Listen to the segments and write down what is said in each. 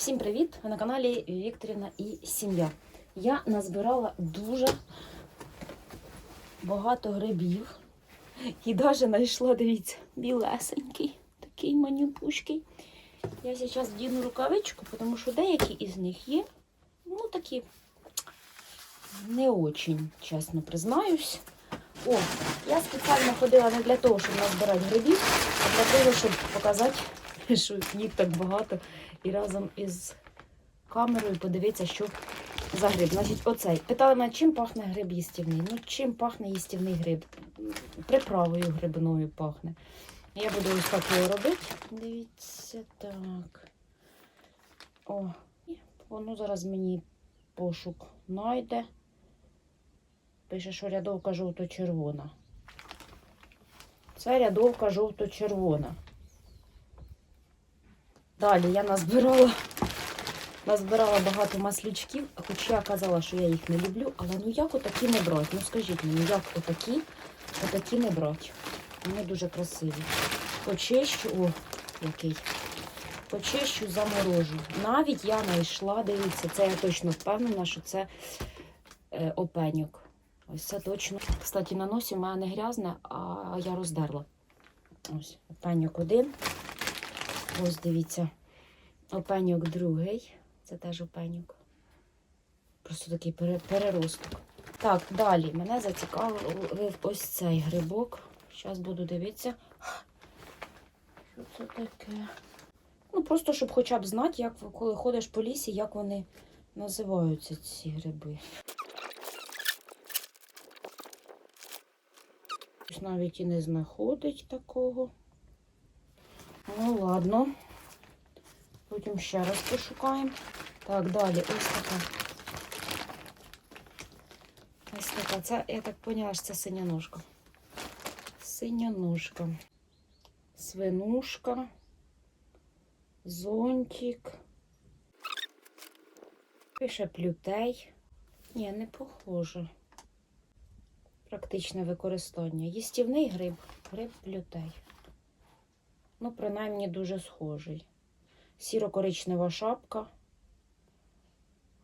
Всім привіт! Ви на каналі Вікторівна і сім'я. Я назбирала дуже багато грибів. І навіть знайшла, дивіться, білесенький, такий манюпушкий. Я зараз вдіну рукавичку, тому що деякі із них є, ну такі не очень, чесно признаюсь. О, я спеціально ходила не для того, щоб назбирати грибів, а для того, щоб показати, що їх так багато. І разом із камерою подивитися, що за гриб. Значить, оцей. Питали мене, чим пахне гриб їстівний. Ну, чим пахне їстівний гриб? Приправою грибною пахне. Я буду ось так його робити. Дивіться, так. О, воно зараз мені пошук знайде. Пише, що рядовка жовто-червона. Це рядовка жовто-червона. Далі я назбирала, назбирала багато маслючків, хоч я казала, що я їх не люблю, але ну як отакі не брати? Ну скажіть мені, як отакі, отакі не брати? Вони дуже красиві. Почищу, о, який. Почищу, заморожу. Навіть я знайшла, дивіться, це я точно впевнена, що це е, опеньок. Ось це точно. Кстати, на носі в мене не грязне, а я роздерла. Ось, опеньок один. Ось дивіться. Опеньок другий. Це теж опеньок. Просто такий переросток. Так, далі мене зацікавив ось цей грибок. Зараз буду дивитися. Що це таке? Ну, просто щоб хоча б знати, як коли ходиш по лісі, як вони називаються ці гриби. Навіть і не знаходить такого. Ну, ладно. Потім ще раз пошукаємо. Так, далі ось така. Ось така. Це, я так поняла, що це синя ножка. Синя ножка. Свинушка. Зонтик. Пише плютей. Ні, не похоже. Практичне використання. Їстівний гриб. Гриб плютей. Ну, принаймні дуже схожий. Сіро-коричнева шапка.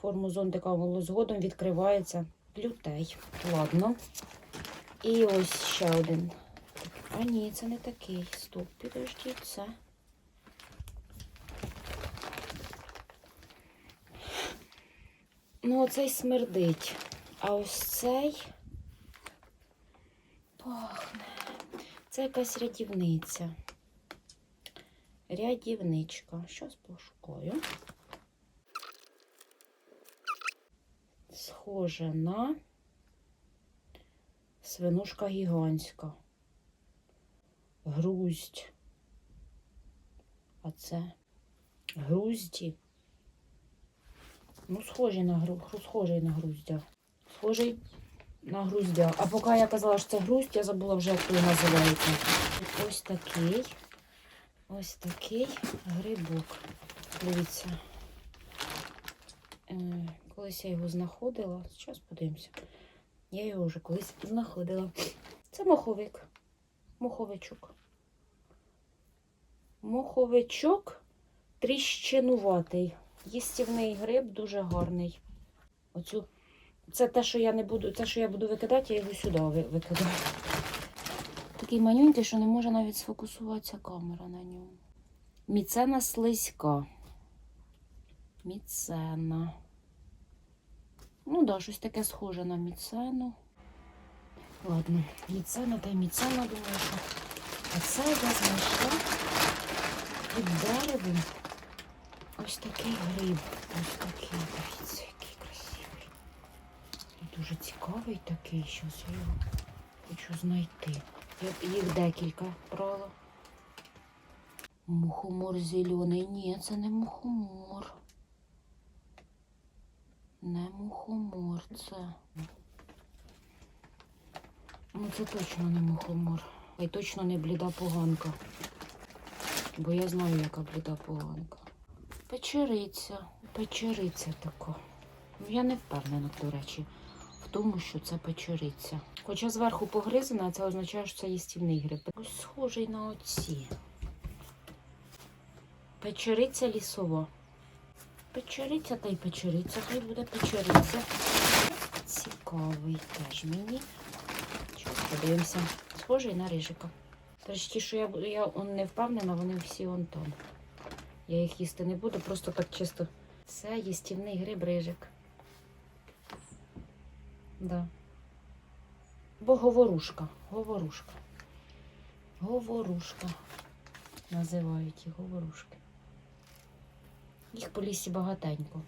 Форму зонтика згодом відкривається плютей. Ладно. І ось ще один. А ні, це не такий. Стоп, підождіть, це. Ну, оцей смердить. А ось цей пахне. Це якась рядівниця. Рядівничка. Щас пошукаю. Схоже на свинушка гігантська. Груздь. А це грузді. Ну, схожий на гру... схожий на груздя. Схожий на груздя. А поки я казала, що це груздь, я забула вже, як його називається. Ось такий. Ось такий грибок. Дивіться. Е, Колись я його знаходила. Зараз подивимося. Я його вже колись знаходила. Це моховик. Моховичок. Моховичок тріщинуватий. Їстівний гриб дуже гарний. Оцю... Це те, що я не буду, те, що я буду викидати, я його сюди викидаю. Такий манюнький, що не може навіть сфокусуватися камера на ньому. Міцена слизька. Міцена. Ну да, щось таке схоже на міцену. Ладно, міцена та міцена, думаю, що. А це я знайшла під деревом. Ось такий гриб. Ось такий. Дивіться, який красивий. І дуже цікавий такий. Щось я його хочу знайти. Їх декілька брала. Мухомор зелений. Ні, це не мухомор. Не мухомор, це. Ну, це точно не мухомор. І точно не бліда поганка. Бо я знаю, яка бліда поганка. Печериця. Печериця така. Я не впевнена, до речі, в тому, що це печериця. Хоча зверху погризана, це означає, що це їстівний гриб. Ось схожий на оці. Печериця лісова. Печериця та й печериця, хай буде печериця. Цікавий теж мені. Що подивимося. Схожий на рижика. Тож що я, я он не впевнена, вони всі он там. Я їх їсти не буду, просто так чисто. Це їстівний гриб рижик. Да. Бо говорушка. Говорушка. Говорушка. Називають їх говорушки. Їх по лісі багатенько.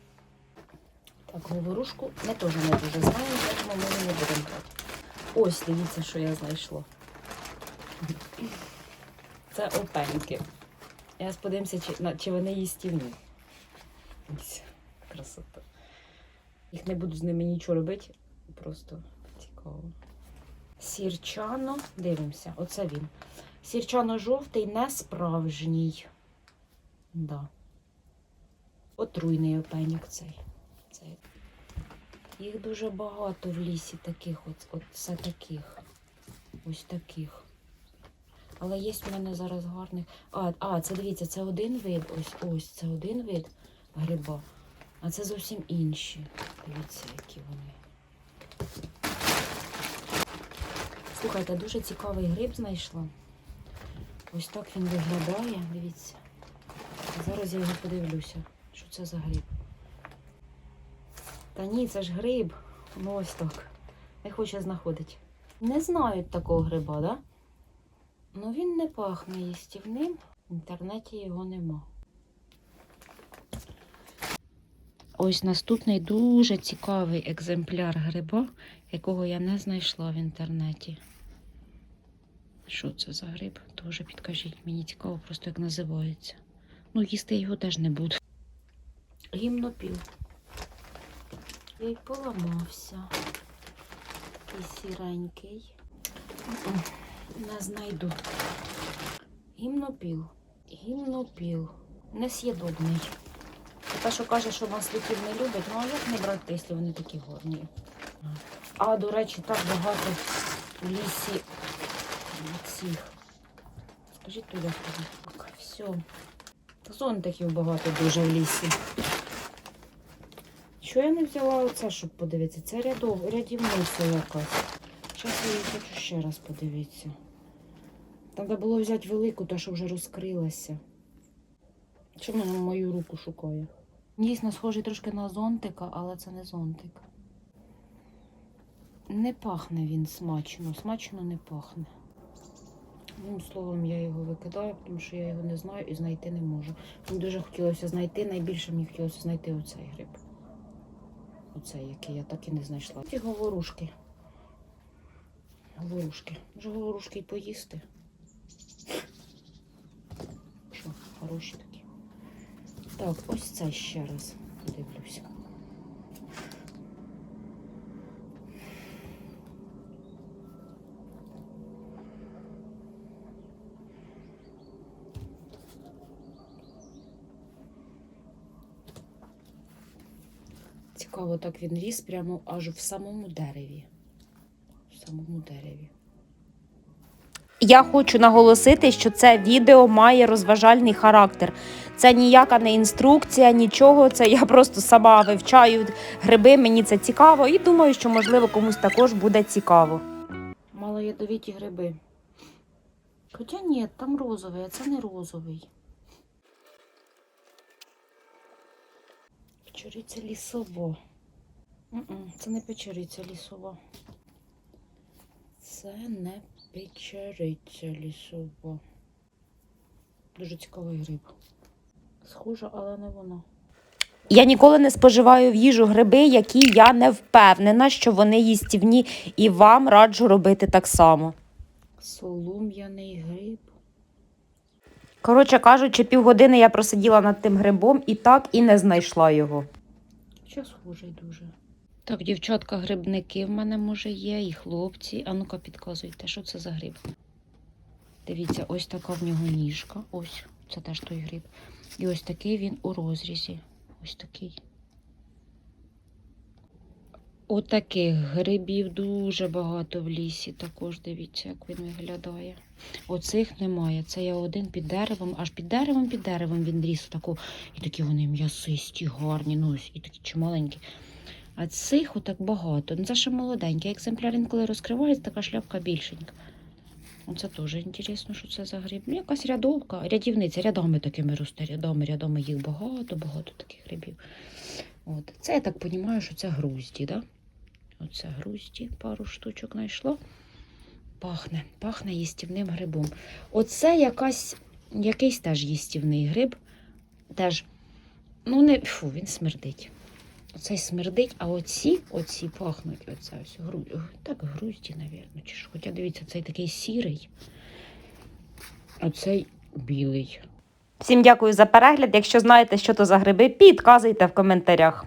Так, говорушку ми теж не дуже знаємо, тому ми не будемо брати. Ось, дивіться, що я знайшла. Це опеньки. Я подивимося, чи, чи вони їстівні. Красота. Їх не буду з ними нічого робити. Просто цікаво. Сірчано, дивимося, оце він. Сірчано-жовтий, не справжній. Да. Отруйний опеньок цей. цей. Їх дуже багато в лісі таких, от, от це таких. Ось таких. Але є в мене зараз гарних. А, а, це дивіться, це один вид. Ось ось це один вид гриба. А це зовсім інші. Дивіться, які вони. Слухайте, дуже цікавий гриб знайшла. Ось так він виглядає, дивіться. Зараз я його подивлюся. Що це за гриб? Та ні, це ж гриб. Ну ось так. Не хоче знаходити. Не знають такого гриба, да? Ну він не пахне їстівним. В інтернеті його нема. Ось наступний дуже цікавий екземпляр гриба, якого я не знайшла в інтернеті. Що це за гриб? Тоже підкажіть. Мені цікаво просто як називається. Ну, їсти його теж не буду. Гімнопіл. І поламався. Такий сіренький. Не знайду. Гімнопіл. Гімнопіл. Нес'єдобний. Те, що каже, що маслюків не любить, ну а як не брати, якщо вони такі горні? А, до речі, так багато в лісі цих. Скажіть туди, хто. Так, все. Зонтиків багато дуже в лісі. Що я не взяла оце, щоб подивитися? Це рядов, рядівниця якась. Зараз я її хочу ще раз подивитися. Треба було взяти велику, та що вже розкрилася. Чому вона мою руку шукає? Дійсно, схожий трошки на зонтика, але це не зонтик. Не пахне він смачно, смачно не пахне. Одним словом, я його викидаю, тому що я його не знаю і знайти не можу. Мені дуже хотілося знайти, найбільше мені хотілося знайти оцей гриб. Оцей, який я так і не знайшла. Ці говорушки. Говорушки. Може говорушки й поїсти. Що, хороші. Так, ось це ще раз подивлюся. Цікаво, так він ріс прямо аж в самому дереві. В самому дереві. Я хочу наголосити, що це відео має розважальний характер. Це ніяка не інструкція, нічого. Це я просто сама вивчаю гриби. Мені це цікаво, і думаю, що можливо комусь також буде цікаво. Малоядовіті гриби. Хоча ні, там розовий, а це не розовий. Печериця лісова. Це не печериця лісова. Це не печериця лісова. Дуже цікавий гриб. Схожа, але не вона. Я ніколи не споживаю в їжу гриби, які я не впевнена, що вони їстівні, і вам раджу робити так само. Солом'яний гриб. Коротше кажучи, півгодини я просиділа над тим грибом і так і не знайшла його. Що схожий дуже. Так, дівчатка, грибники в мене може є, і хлопці. А ну-ка підказуйте, що це за гриб. Дивіться, ось така в нього ніжка. Ось, це теж той гриб. І ось такий він у розрізі. Ось такий. Отаких грибів дуже багато в лісі. Також дивіться, як він виглядає. Оцих немає. Це я один під деревом, аж під деревом, під деревом він ріс таку. І такі вони м'ясисті, гарні, ну ось, і такі чималенькі. А цих отак багато. Ну, це ще молоденький. Екземпляр інколи розкривається, така шляпка більшенька. Оце теж інтересно, що це за гриб. Ну, якась рядовка, рядівниця, рядами такими росте, рядами, рядами їх багато, багато таких грибів. От. Це я так розумію, що це грузді, да? Оце грузді, пару штучок знайшло. Пахне, пахне їстівним грибом. Оце якась, якийсь теж їстівний гриб. Теж, ну не, фу, він смердить. Оцей смердить, а оці, оці пахнуть, оця ось гру, так грузді, навірно, чи ж. Хоча дивіться, цей такий сірий, а цей білий. Всім дякую за перегляд. Якщо знаєте, що то за гриби, підказуйте в коментарях.